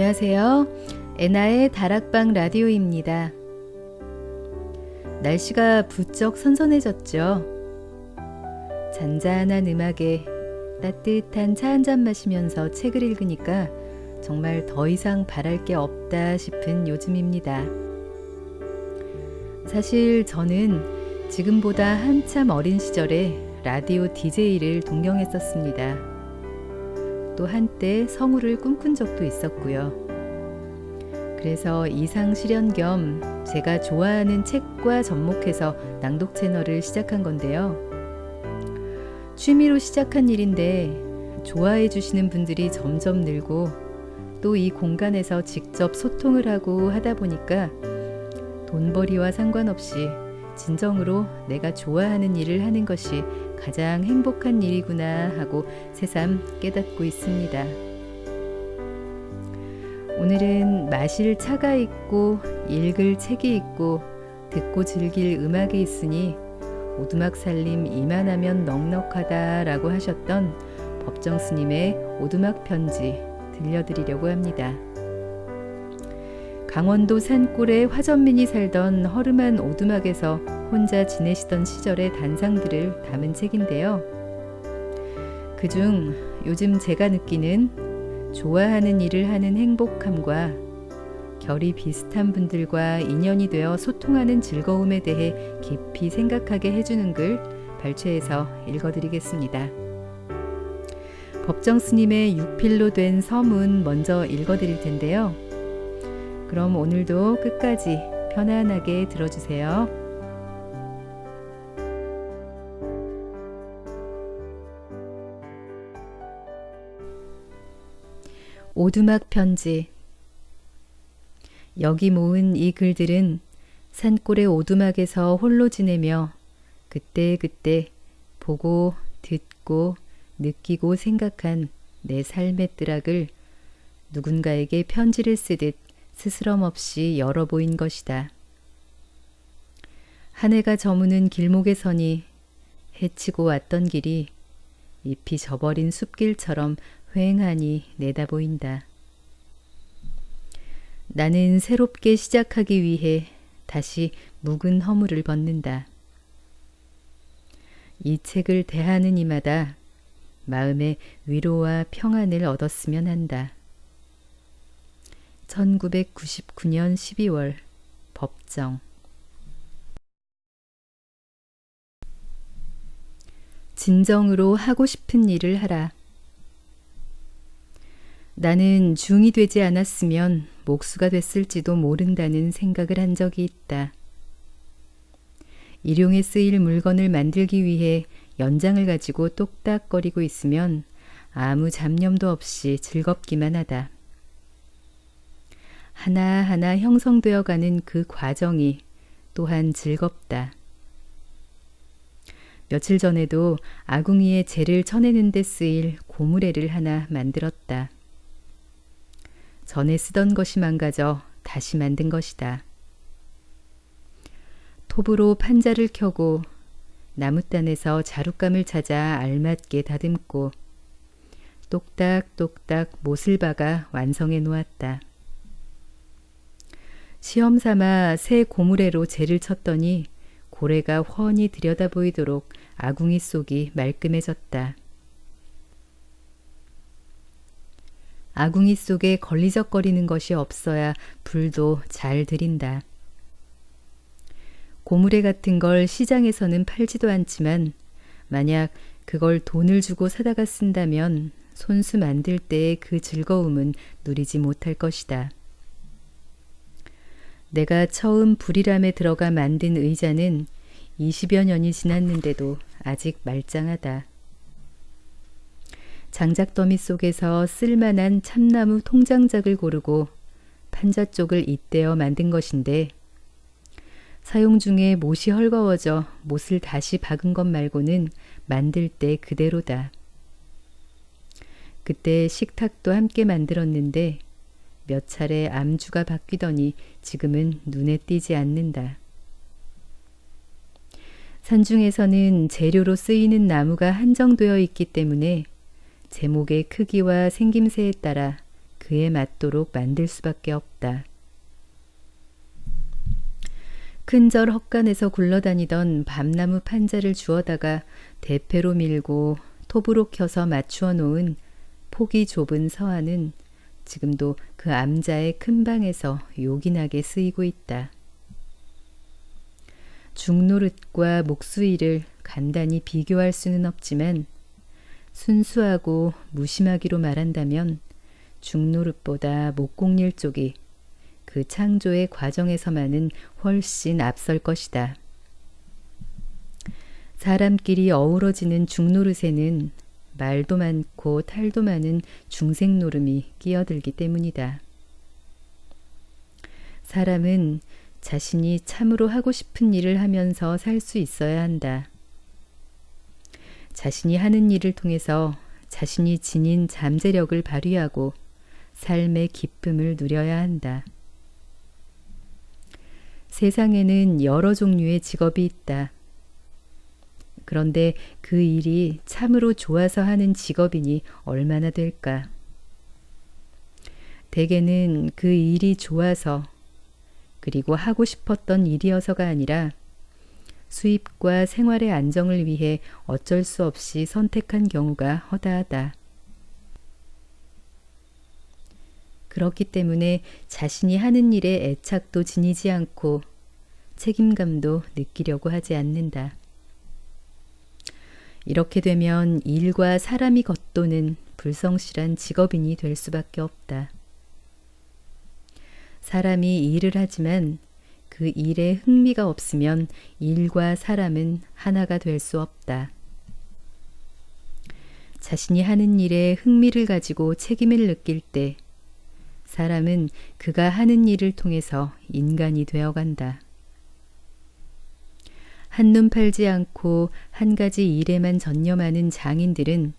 안녕하세요. 에나의 다락방 라디오입니다. 날씨가 부쩍 선선해졌죠. 잔잔한 음악에 따뜻한 차 한 잔 마시면서 책을 읽으니까 정말 더 이상 바랄 게 없다 싶은 요즘입니다. 사실 저는 지금보다 한참 어린 시절에 라디오 DJ를 동경했었습니다. 또 한때 성우를 꿈꾼 적도 있었고요. 그래서 이상 실현 겸 제가 좋아하는 책과 접목해서 낭독 채널을 시작한 건데요. 취미로 시작한 일인데 좋아해 주시는 분들이 점점 늘고 또 이 공간에서 직접 소통을 하고 하다 보니까 돈벌이와 상관없이 진정으로 내가 좋아하는 일을 하는 것이 가장 행복한 일이구나 하고 새삼 깨닫고 있습니다. 오늘은 마실 차가 있고 읽을 책이 있고 듣고 즐길 음악이 있으니 오두막 살림 이만하면 넉넉하다라고 하셨던 법정 스님의 오두막 편지 들려드리려고 합니다. 강원도 산골에 화전민이 살던 허름한 오두막에서 혼자 지내시던 시절의 단상들을 담은 책인데요. 그중 요즘 제가 느끼는 좋아하는 일을 하는 행복함과 결이 비슷한 분들과 인연이 되어 소통하는 즐거움에 대해 깊이 생각하게 해주는 글 발췌해서 읽어드리겠습니다. 법정 스님의 육필로 된 서문 먼저 읽어드릴 텐데요. 그럼 오늘도 끝까지 편안하게 들어주세요. 오두막 편지 여기 모은 이 글들은 산골의 오두막에서 홀로 지내며 그때 그때 보고 듣고 느끼고 생각한 내 삶의 뜨락을 누군가에게 편지를 쓰듯 스스럼 없이 열어 보인 것이다. 한 해가 저무는 길목에 서니 해치고 왔던 길이 잎이 져버린 숲길처럼 휑하니 내다 보인다. 나는 새롭게 시작하기 위해 다시 묵은 허물을 벗는다. 이 책을 대하는 이마다 마음의 위로와 평안을 얻었으면 한다. 1999년 12월 법정 진정으로 하고 싶은 일을 하라. 나는 중이 되지 않았으면 목수가 됐을지도 모른다는 생각을 한 적이 있다. 일용에 쓰일 물건을 만들기 위해 연장을 가지고 똑딱거리고 있으면 아무 잡념도 없이 즐겁기만 하다. 하나하나 형성되어 가는 그 과정이 또한 즐겁다. 며칠 전에도 아궁이에 재를 쳐내는 데 쓰일 고무래를 하나 만들었다. 전에 쓰던 것이 망가져 다시 만든 것이다. 톱으로 판자를 켜고 나무단에서 자룻감을 찾아 알맞게 다듬고 똑딱똑딱 못을 박아 완성해 놓았다. 시험 삼아 새 고무래로 재를 쳤더니 고래가 훤히 들여다 보이도록 아궁이 속이 말끔해졌다. 아궁이 속에 걸리적거리는 것이 없어야 불도 잘 들인다. 고무래 같은 걸 시장에서는 팔지도 않지만 만약 그걸 돈을 주고 사다가 쓴다면 손수 만들 때의 그 즐거움은 누리지 못할 것이다. 내가 처음 불이람에 들어가 만든 의자는 20여 년이 지났는데도 아직 말짱하다. 장작더미 속에서 쓸만한 참나무 통장작을 고르고 판자 쪽을 잇대어 만든 것인데 사용 중에 못이 헐거워져 못을 다시 박은 것 말고는 만들 때 그대로다. 그때 식탁도 함께 만들었는데 몇 차례 암주가 바뀌더니 지금은 눈에 띄지 않는다. 산중에서는 재료로 쓰이는 나무가 한정되어 있기 때문에 제목의 크기와 생김새에 따라 그 그에 맞도록 만들 수밖에 없다. 큰절 헛간에서 굴러다니던 밤나무 판자를 주워다가 대패로 밀고 톱으로 켜서 맞추어 놓은 폭이 좁은 서안은 지금도 그 암자의 큰 방에서 요긴하게 쓰이고 있다. 중노릇과 목수일을 간단히 비교할 수는 없지만 순수하고 무심하기로 말한다면 중노릇보다 목공일 쪽이 그 창조의 과정에서만은 훨씬 앞설 것이다. 사람끼리 어우러지는 중노릇에는 말도 많고 탈도 많은 중생 노름이 끼어들기 때문이다. 사람은 자신이 참으로 하고 싶은 일을 하면서 살 수 있어야 한다. 자신이 하는 일을 통해서 자신이 지닌 잠재력을 발휘하고 삶의 기쁨을 누려야 한다. 세상에는 여러 종류의 직업이 있다. 그런데 그 일이 참으로 좋아서 하는 직업이니 얼마나 될까? 대개는 그 일이 좋아서 그리고 하고 싶었던 일이어서가 아니라 수입과 생활의 안정을 위해 어쩔 수 없이 선택한 경우가 허다하다. 그렇기 때문에 자신이 하는 일에 애착도 지니지 않고 책임감도 느끼려고 하지 않는다. 이렇게 되면 일과 사람이 겉도는 불성실한 직업인이 될 수밖에 없다. 사람이 일을 하지만 그 일에 흥미가 없으면 일과 사람은 하나가 될 수 없다. 자신이 하는 일에 흥미를 가지고 책임을 느낄 때 사람은 그가 하는 일을 통해서 인간이 되어간다. 한눈 팔지 않고 한 가지 일에만 전념하는 장인들은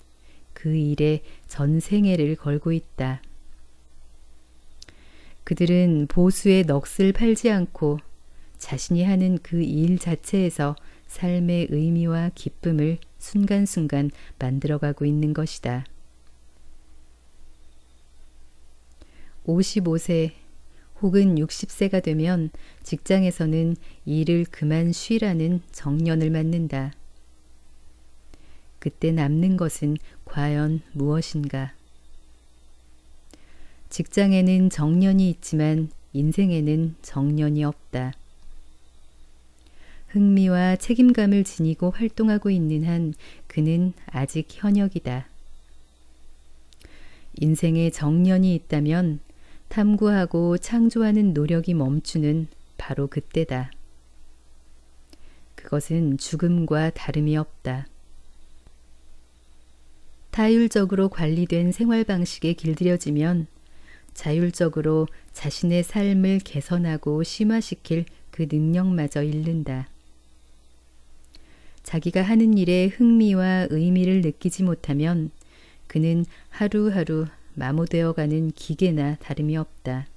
그 일에 전생애를 걸고 있다. 그들은 보수의 넋을 팔지 않고 자신이 하는 그 일 자체에서 삶의 의미와 기쁨을 순간순간 만들어가고 있는 것이다. 55세 혹은 60세가 되면 직장에서는 일을 그만 쉬라는 정년을 맞는다. 그때 남는 것은 과연 무엇인가? 직장에는 정년이 있지만 인생에는 정년이 없다. 흥미와 책임감을 지니고 활동하고 있는 한 그는 아직 현역이다. 인생에 정년이 있다면 탐구하고 창조하는 노력이 멈추는 바로 그때다. 그것은 죽음과 다름이 없다. 타율적으로 관리된 생활 방식에 길들여지면 자율적으로 자신의 삶을 개선하고 심화시킬 그 능력마저 잃는다. 자기가 하는 일에 흥미와 의미를 느끼지 못하면 그는 하루하루 마모되어가는 기계나 다름이 없다.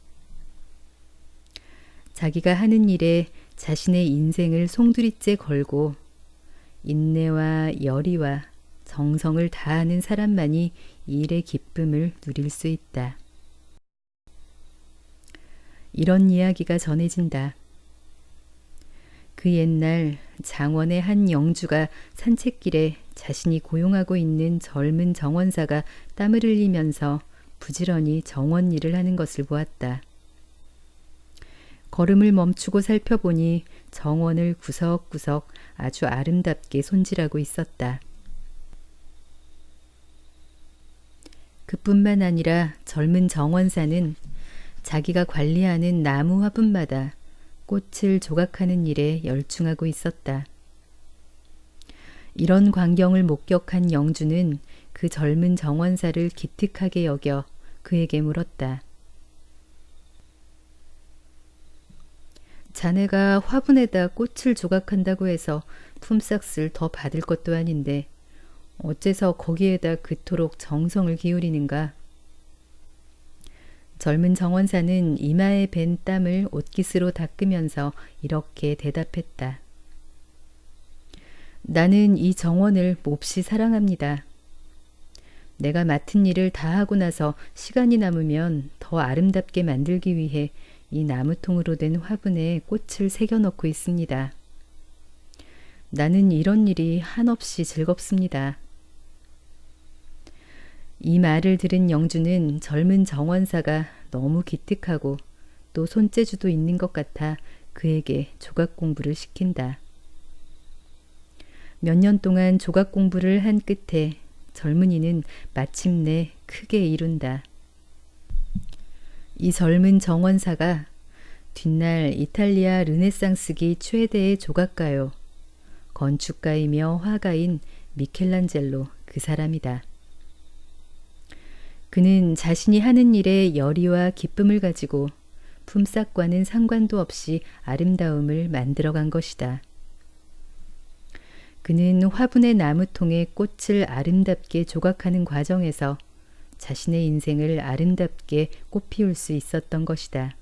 자기가 하는 일에 자신의 인생을 송두리째 걸고 인내와 열의와 정성을 다하는 사람만이 일의 기쁨을 누릴 수 있다. 이런 이야기가 전해진다. 그 옛날 장원의 한 영주가 산책길에 자신이 고용하고 있는 젊은 정원사가 땀을 흘리면서 부지런히 정원 일을 하는 것을 보았다. 걸음을 멈추고 살펴보니 정원을 구석구석 아주 아름답게 손질하고 있었다. 그뿐만 아니라 젊은 정원사는 자기가 관리하는 나무 화분마다 꽃을 조각하는 일에 열중하고 있었다. 이런 광경을 목격한 영주는 그 젊은 정원사를 기특하게 여겨 그에게 물었다. 자네가 화분에다 꽃을 조각한다고 해서 품삯을 더 받을 것도 아닌데 어째서 거기에다 그토록 정성을 기울이는가? 젊은 정원사는 이마에 밴 땀을 옷깃으로 닦으면서 이렇게 대답했다. 나는 이 정원을 몹시 사랑합니다. 내가 맡은 일을 다 하고 나서 시간이 남으면 더 아름답게 만들기 위해 이 나무통으로 된 화분에 꽃을 새겨 넣고 있습니다. 나는 이런 일이 한없이 즐겁습니다. 이 말을 들은 영주는 젊은 정원사가 너무 기특하고 또 손재주도 있는 것 같아 그에게 조각 공부를 시킨다. 몇 년 동안 조각 공부를 한 끝에 젊은이는 마침내 크게 이룬다. 이 젊은 정원사가 뒷날 이탈리아 르네상스기 최대의 조각가요. 건축가이며 화가인 미켈란젤로 그 사람이다. 그는 자신이 하는 일에 열의와 기쁨을 가지고 품삯과는 상관도 없이 아름다움을 만들어간 것이다. 그는 화분의 나무통에 꽃을 아름답게 조각하는 과정에서 자신의 인생을 아름답게 꽃피울 수 있었던 것이다.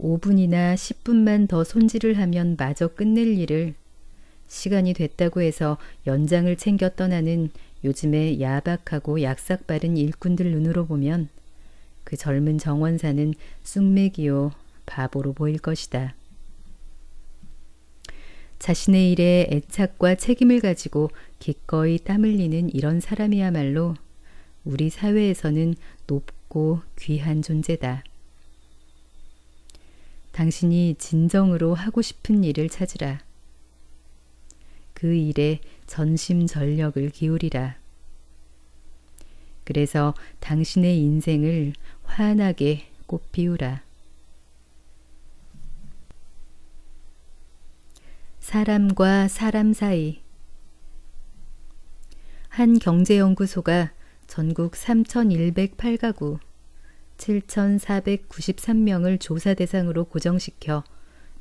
5분이나 10분만 더 손질을 하면 마저 끝낼 일을 시간이 됐다고 해서 연장을 챙겨 떠나는 요즘의 야박하고 약삭 빠른 일꾼들 눈으로 보면 그 젊은 정원사는 쑥맥이요 바보로 보일 것이다. 자신의 일에 애착과 책임을 가지고 기꺼이 땀 흘리는 이런 사람이야말로 우리 사회에서는 높고 귀한 존재다. 당신이 진정으로 하고 싶은 일을 찾으라. 그 일에 전심전력을 기울이라. 그래서 당신의 인생을 환하게 꽃피우라. 사람과 사람 사이 한 경제연구소가 전국 3,108가구 7,493명을 조사 대상으로 고정시켜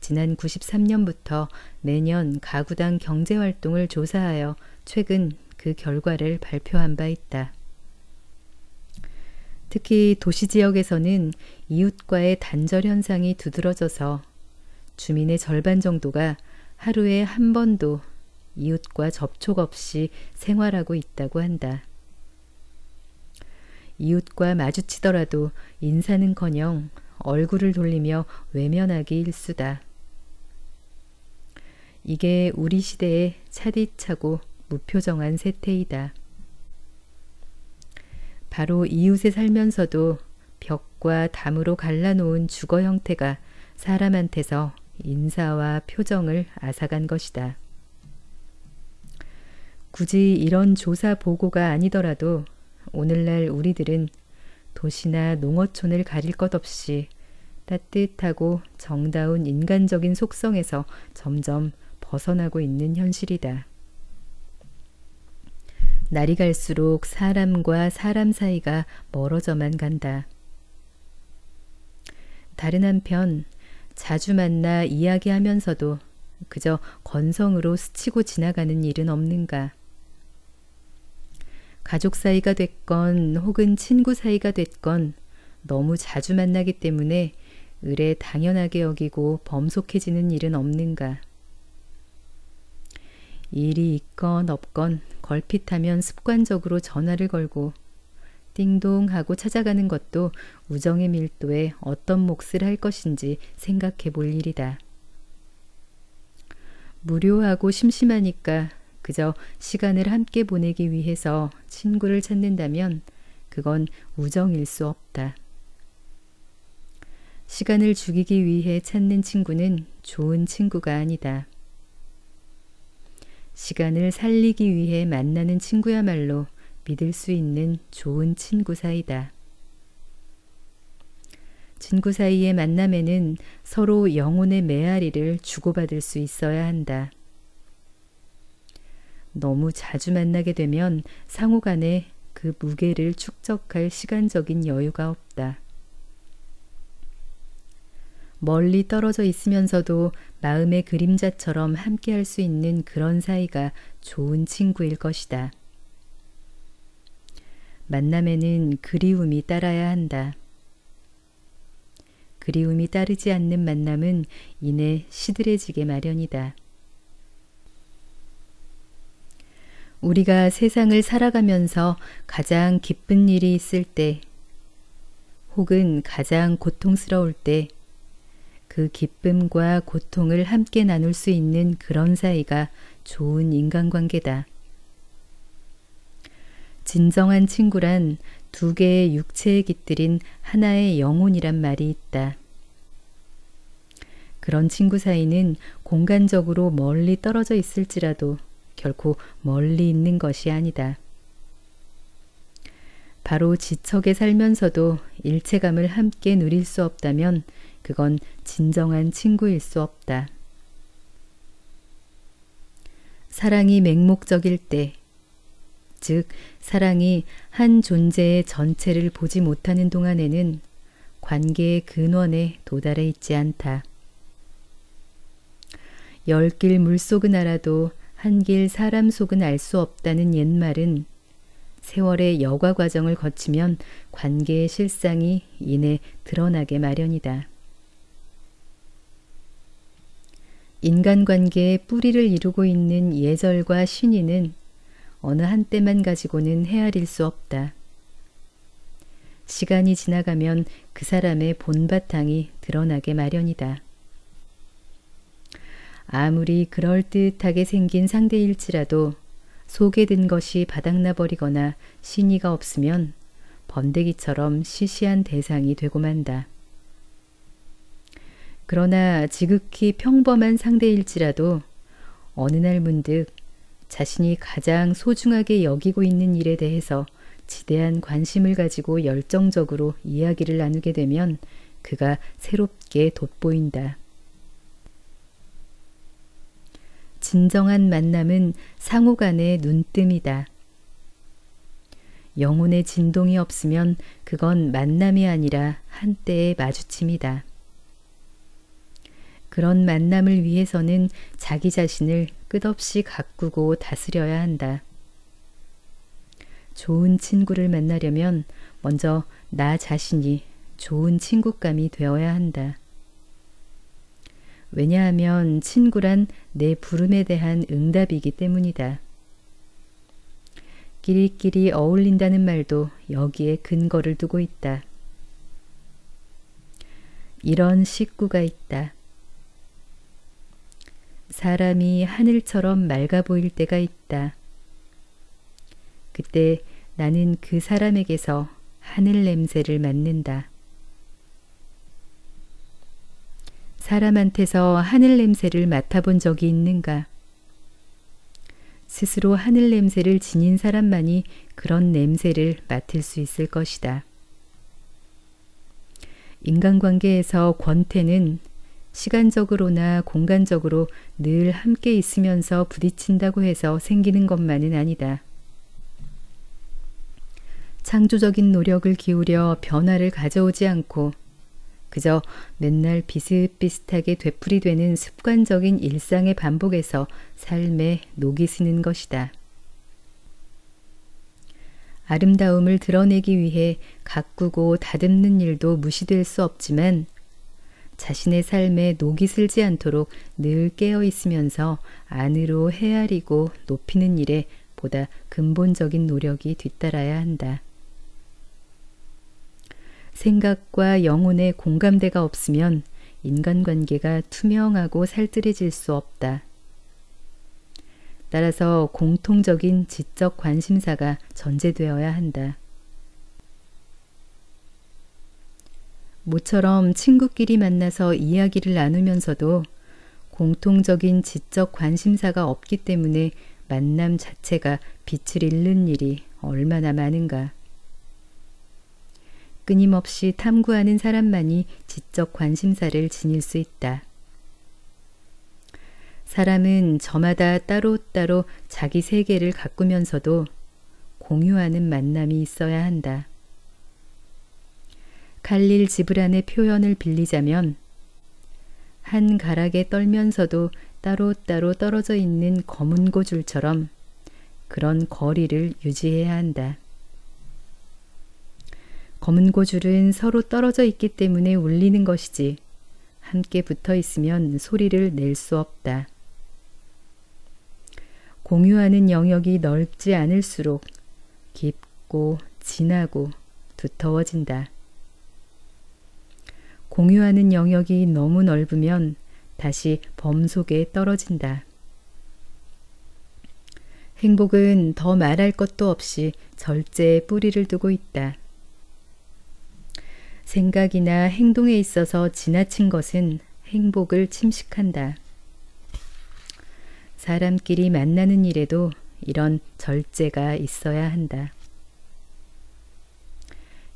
지난 93년부터 매년 가구당 경제활동을 조사하여 최근 그 결과를 발표한 바 있다. 특히 도시 지역에서는 이웃과의 단절 현상이 두드러져서 주민의 절반 정도가 하루에 한 번도 이웃과 접촉 없이 생활하고 있다고 한다. 이웃과 마주치더라도 인사는커녕 얼굴을 돌리며 외면하기 일수다. 이게 우리 시대의 차디차고 무표정한 세태이다. 바로 이웃에 살면서도 벽과 담으로 갈라놓은 주거 형태가 사람한테서 인사와 표정을 앗아간 것이다. 굳이 이런 조사 보고가 아니더라도 오늘날 우리들은 도시나 농어촌을 가릴 것 없이 따뜻하고 정다운 인간적인 속성에서 점점 벗어나고 있는 현실이다. 날이 갈수록 사람과 사람 사이가 멀어져만 간다. 다른 한편 자주 만나 이야기하면서도 그저 건성으로 스치고 지나가는 일은 없는가. 가족 사이가 됐건 혹은 친구 사이가 됐건 너무 자주 만나기 때문에 을에 당연하게 여기고 범속해지는 일은 없는가. 일이 있건 없건 걸핏하면 습관적으로 전화를 걸고 띵동 하고 찾아가는 것도 우정의 밀도에 어떤 몫을 할 것인지 생각해 볼 일이다. 무료하고 심심하니까 그저 시간을 함께 보내기 위해서 친구를 찾는다면 그건 우정일 수 없다. 시간을 죽이기 위해 찾는 친구는 좋은 친구가 아니다. 시간을 살리기 위해 만나는 친구야말로 믿을 수 있는 좋은 친구 사이다. 친구 사이의 만남에는 서로 영혼의 메아리를 주고받을 수 있어야 한다. 너무 자주 만나게 되면 상호 간에 그 무게를 축적할 시간적인 여유가 없다. 멀리 떨어져 있으면서도 마음의 그림자처럼 함께 할 수 있는 그런 사이가 좋은 친구일 것이다. 만남에는 그리움이 따라야 한다. 그리움이 따르지 않는 만남은 이내 시들해지게 마련이다. 우리가 세상을 살아가면서 가장 기쁜 일이 있을 때, 혹은 가장 고통스러울 때, 그 기쁨과 고통을 함께 나눌 수 있는 그런 사이가 좋은 인간관계다. 진정한 친구란 두 개의 육체에 깃들인 하나의 영혼이란 말이 있다. 그런 친구 사이는 공간적으로 멀리 떨어져 있을지라도 결코 멀리 있는 것이 아니다. 바로 지척에 살면서도 일체감을 함께 누릴 수 없다면 그건 진정한 친구일 수 없다. 사랑이 맹목적일 때, 즉, 사랑이 한 존재의 전체를 보지 못하는 동안에는 관계의 근원에 도달해 있지 않다. 열 길 물속은 알아도 한 길 사람 속은 알 수 없다는 옛말은 세월의 여과 과정을 거치면 관계의 실상이 이내 드러나게 마련이다. 인간관계의 뿌리를 이루고 있는 예절과 신의는 어느 한때만 가지고는 헤아릴 수 없다. 시간이 지나가면 그 사람의 본바탕이 드러나게 마련이다. 아무리 그럴듯하게 생긴 상대일지라도 속에 든 것이 바닥나 버리거나 신의가 없으면 번데기처럼 시시한 대상이 되고 만다. 그러나 지극히 평범한 상대일지라도 어느 날 문득 자신이 가장 소중하게 여기고 있는 일에 대해서 지대한 관심을 가지고 열정적으로 이야기를 나누게 되면 그가 새롭게 돋보인다. 진정한 만남은 상호 간의 눈뜸이다. 영혼의 진동이 없으면 그건 만남이 아니라 한때의 마주침이다. 그런 만남을 위해서는 자기 자신을 끝없이 가꾸고 다스려야 한다. 좋은 친구를 만나려면 먼저 나 자신이 좋은 친구감이 되어야 한다. 왜냐하면 친구란 내 부름에 대한 응답이기 때문이다. 끼리끼리 어울린다는 말도 여기에 근거를 두고 있다. 이런 식구가 있다. 사람이 하늘처럼 맑아 보일 때가 있다. 그때 나는 그 사람에게서 하늘 냄새를 맡는다. 사람한테서 하늘 냄새를 맡아본 적이 있는가? 스스로 하늘 냄새를 지닌 사람만이 그런 냄새를 맡을 수 있을 것이다. 인간관계에서 권태는 시간적으로나 공간적으로 늘 함께 있으면서 부딪힌다고 해서 생기는 것만은 아니다. 창조적인 노력을 기울여 변화를 가져오지 않고 그저 맨날 비슷비슷하게 되풀이되는 습관적인 일상의 반복에서 삶에 녹이 스는 것이다. 아름다움을 드러내기 위해 가꾸고 다듬는 일도 무시될 수 없지만 자신의 삶에 녹이 슬지 않도록 늘 깨어 있으면서 안으로 헤아리고 높이는 일에 보다 근본적인 노력이 뒤따라야 한다. 생각과 영혼의 공감대가 없으면 인간관계가 투명하고 살뜰해질 수 없다. 따라서 공통적인 지적 관심사가 전제되어야 한다. 모처럼 친구끼리 만나서 이야기를 나누면서도 공통적인 지적 관심사가 없기 때문에 만남 자체가 빛을 잃는 일이 얼마나 많은가. 끊임없이 탐구하는 사람만이 지적 관심사를 지닐 수 있다. 사람은 저마다 따로따로 자기 세계를 가꾸면서도 공유하는 만남이 있어야 한다. 갈릴 지브란의 표현을 빌리자면 한 가락에 떨면서도 따로따로 떨어져 있는 검은 고줄처럼 그런 거리를 유지해야 한다. 검은 고줄은 서로 떨어져 있기 때문에 울리는 것이지 함께 붙어 있으면 소리를 낼 수 없다. 공유하는 영역이 넓지 않을수록 깊고 진하고 두터워진다. 공유하는 영역이 너무 넓으면 다시 범 속에 떨어진다. 행복은 더 말할 것도 없이 절제에 뿌리를 두고 있다. 생각이나 행동에 있어서 지나친 것은 행복을 침식한다. 사람끼리 만나는 일에도 이런 절제가 있어야 한다.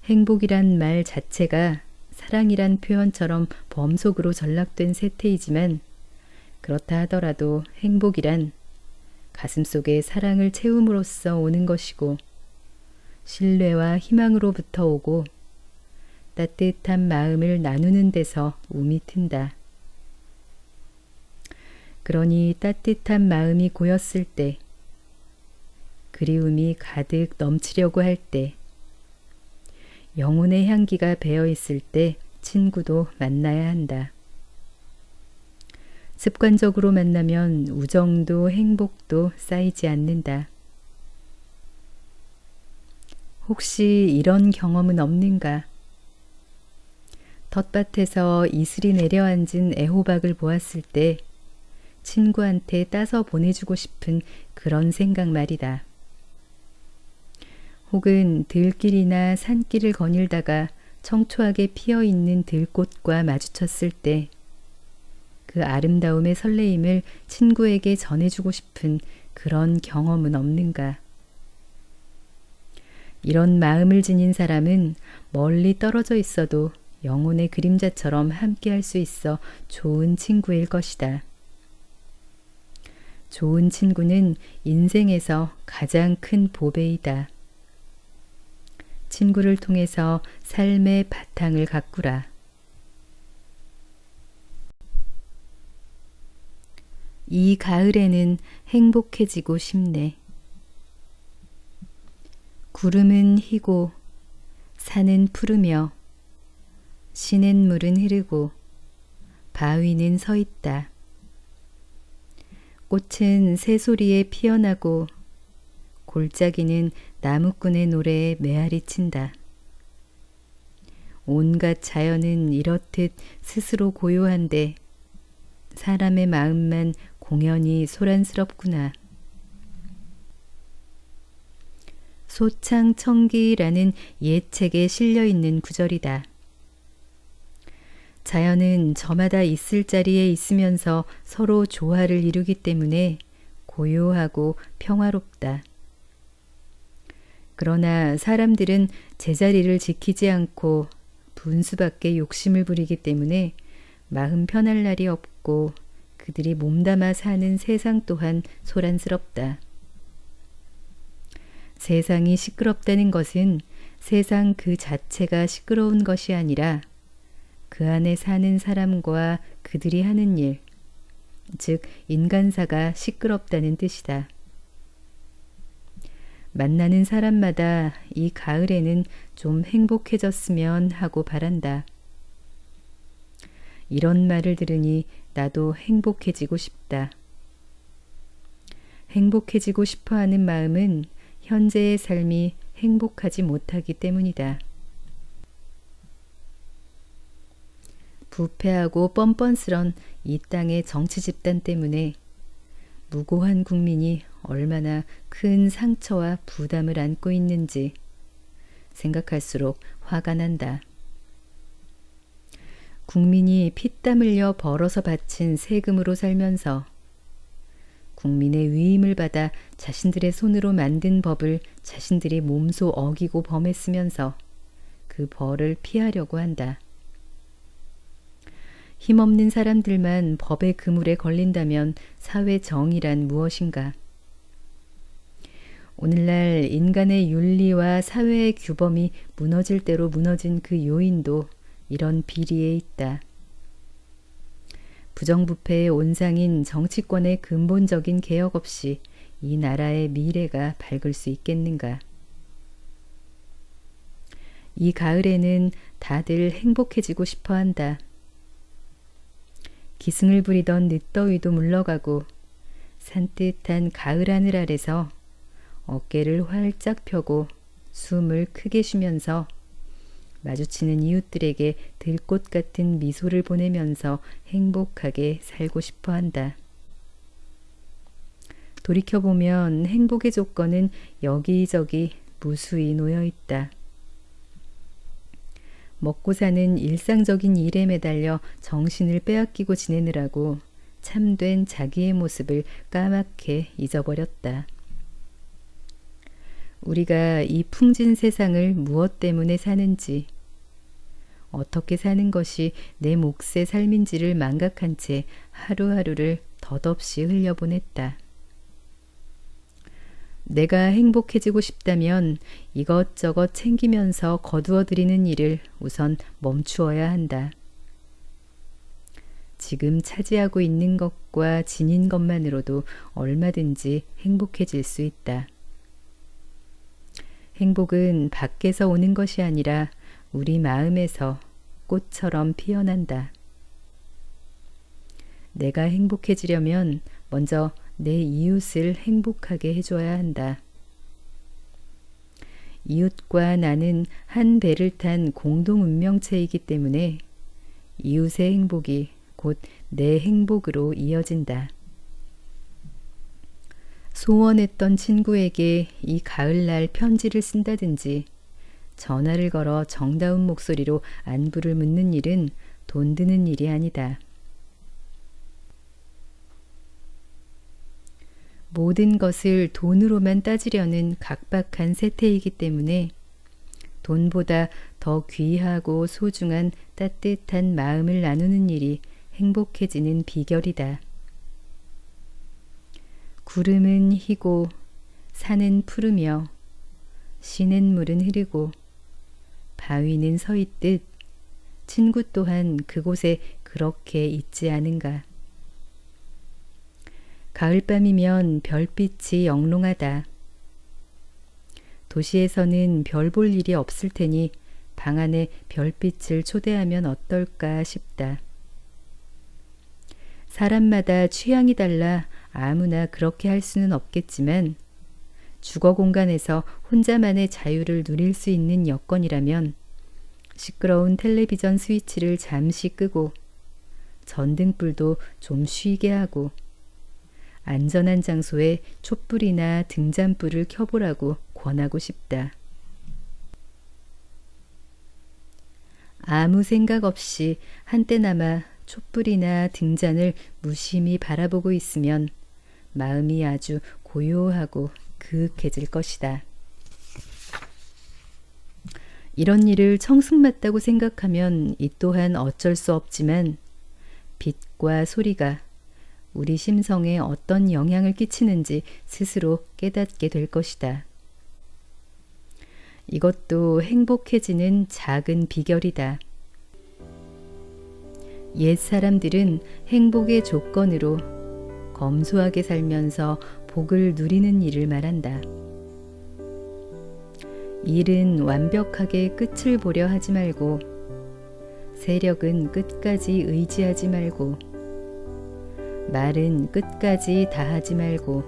행복이란 말 자체가 사랑이란 표현처럼 범속으로 전락된 세태이지만 그렇다 하더라도 행복이란 가슴 속에 사랑을 채움으로써 오는 것이고 신뢰와 희망으로부터 오고 따뜻한 마음을 나누는 데서 움이 튼다. 그러니 따뜻한 마음이 고였을 때, 그리움이 가득 넘치려고 할 때, 영혼의 향기가 배어 있을 때 친구도 만나야 한다. 습관적으로 만나면 우정도 행복도 쌓이지 않는다. 혹시 이런 경험은 없는가? 텃밭에서 이슬이 내려앉은 애호박을 보았을 때 친구한테 따서 보내주고 싶은 그런 생각 말이다. 혹은 들길이나 산길을 거닐다가 청초하게 피어 있는 들꽃과 마주쳤을 때 그 아름다움의 설레임을 친구에게 전해주고 싶은 그런 경험은 없는가? 이런 마음을 지닌 사람은 멀리 떨어져 있어도 영혼의 그림자처럼 함께 할 수 있어 좋은 친구일 것이다. 좋은 친구는 인생에서 가장 큰 보배이다. 친구를 통해서 삶의 바탕을 가꾸라. 이 가을에는 행복해지고 싶네. 구름은 희고 산은 푸르며 시냇 물은 흐르고 바위는 서 있다. 꽃은 새소리에 피어나고 골짜기는 나무꾼의 노래에 메아리 친다. 온갖 자연은 이렇듯 스스로 고요한데 사람의 마음만 공연히 소란스럽구나. 소창청기라는 옛 책에 실려 있는 구절이다. 자연은 저마다 있을 자리에 있으면서 서로 조화를 이루기 때문에 고요하고 평화롭다. 그러나 사람들은 제자리를 지키지 않고 분수밖에 욕심을 부리기 때문에 마음 편할 날이 없고 그들이 몸담아 사는 세상 또한 소란스럽다. 세상이 시끄럽다는 것은 세상 그 자체가 시끄러운 것이 아니라 그 안에 사는 사람과 그들이 하는 일, 즉 인간사가 시끄럽다는 뜻이다. 만나는 사람마다 이 가을에는 좀 행복해졌으면 하고 바란다. 이런 말을 들으니 나도 행복해지고 싶다. 행복해지고 싶어 하는 마음은 현재의 삶이 행복하지 못하기 때문이다. 부패하고 뻔뻔스런 이 땅의 정치 집단 때문에 무고한 국민이 얼마나 큰 상처와 부담을 안고 있는지 생각할수록 화가 난다. 국민이 피땀 흘려 벌어서 바친 세금으로 살면서 국민의 위임을 받아 자신들의 손으로 만든 법을 자신들이 몸소 어기고 범했으면서 그 벌을 피하려고 한다. 힘없는 사람들만 법의 그물에 걸린다면 사회 정의란 무엇인가? 오늘날 인간의 윤리와 사회의 규범이 무너질 대로 무너진 그 요인도 이런 비리에 있다. 부정부패의 온상인 정치권의 근본적인 개혁 없이 이 나라의 미래가 밝을 수 있겠는가? 이 가을에는 다들 행복해지고 싶어 한다. 기승을 부리던 늦더위도 물러가고 산뜻한 가을 하늘 아래서 어깨를 활짝 펴고 숨을 크게 쉬면서 마주치는 이웃들에게 들꽃 같은 미소를 보내면서 행복하게 살고 싶어 한다. 돌이켜보면 행복의 조건은 여기저기 무수히 놓여 있다. 먹고 사는 일상적인 일에 매달려 정신을 빼앗기고 지내느라고 참된 자기의 모습을 까맣게 잊어버렸다. 우리가 이 풍진 세상을 무엇 때문에 사는지, 어떻게 사는 것이 내 몫의 삶인지를 망각한 채 하루하루를 덧없이 흘려보냈다. 내가 행복해지고 싶다면 이것저것 챙기면서 거두어들이는 일을 우선 멈추어야 한다. 지금 차지하고 있는 것과 지닌 것만으로도 얼마든지 행복해질 수 있다. 행복은 밖에서 오는 것이 아니라 우리 마음에서 꽃처럼 피어난다. 내가 행복해지려면 먼저 내 이웃을 행복하게 해줘야 한다. 이웃과 나는 한 배를 탄 공동 운명체이기 때문에 이웃의 행복이 곧 내 행복으로 이어진다. 소원했던 친구에게 이 가을날 편지를 쓴다든지 전화를 걸어 정다운 목소리로 안부를 묻는 일은 돈 드는 일이 아니다. 모든 것을 돈으로만 따지려는 각박한 세태이기 때문에 돈보다 더 귀하고 소중한 따뜻한 마음을 나누는 일이 행복해지는 비결이다. 구름은 희고 산은 푸르며 시는 물은 흐르고 바위는 서 있듯 친구 또한 그곳에 그렇게 있지 않은가. 가을밤이면 별빛이 영롱하다. 도시에서는 별 볼 일이 없을 테니 방 안에 별빛을 초대하면 어떨까 싶다. 사람마다 취향이 달라 아무나 그렇게 할 수는 없겠지만 주거 공간에서 혼자만의 자유를 누릴 수 있는 여건이라면 시끄러운 텔레비전 스위치를 잠시 끄고 전등불도 좀 쉬게 하고 안전한 장소에 촛불이나 등잔불을 켜보라고 권하고 싶다. 아무 생각 없이 한때나마 촛불이나 등잔을 무심히 바라보고 있으면 마음이 아주 고요하고 그윽해질 것이다. 이런 일을 청승맞다고 생각하면 이 또한 어쩔 수 없지만 빛과 소리가 우리 심성에 어떤 영향을 끼치는지 스스로 깨닫게 될 것이다. 이것도 행복해지는 작은 비결이다. 옛 사람들은 행복의 조건으로 검소하게 살면서 복을 누리는 일을 말한다. 일은 완벽하게 끝을 보려 하지 말고, 세력은 끝까지 의지하지 말고, 말은 끝까지 다 하지 말고,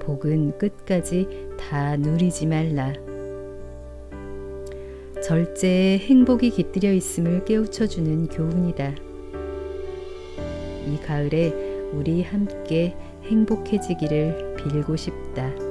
복은 끝까지 다 누리지 말라. 절제에 행복이 깃들여 있음을 깨우쳐 주는 교훈이다. 이 가을에 우리 함께 행복해지기를 빌고 싶다.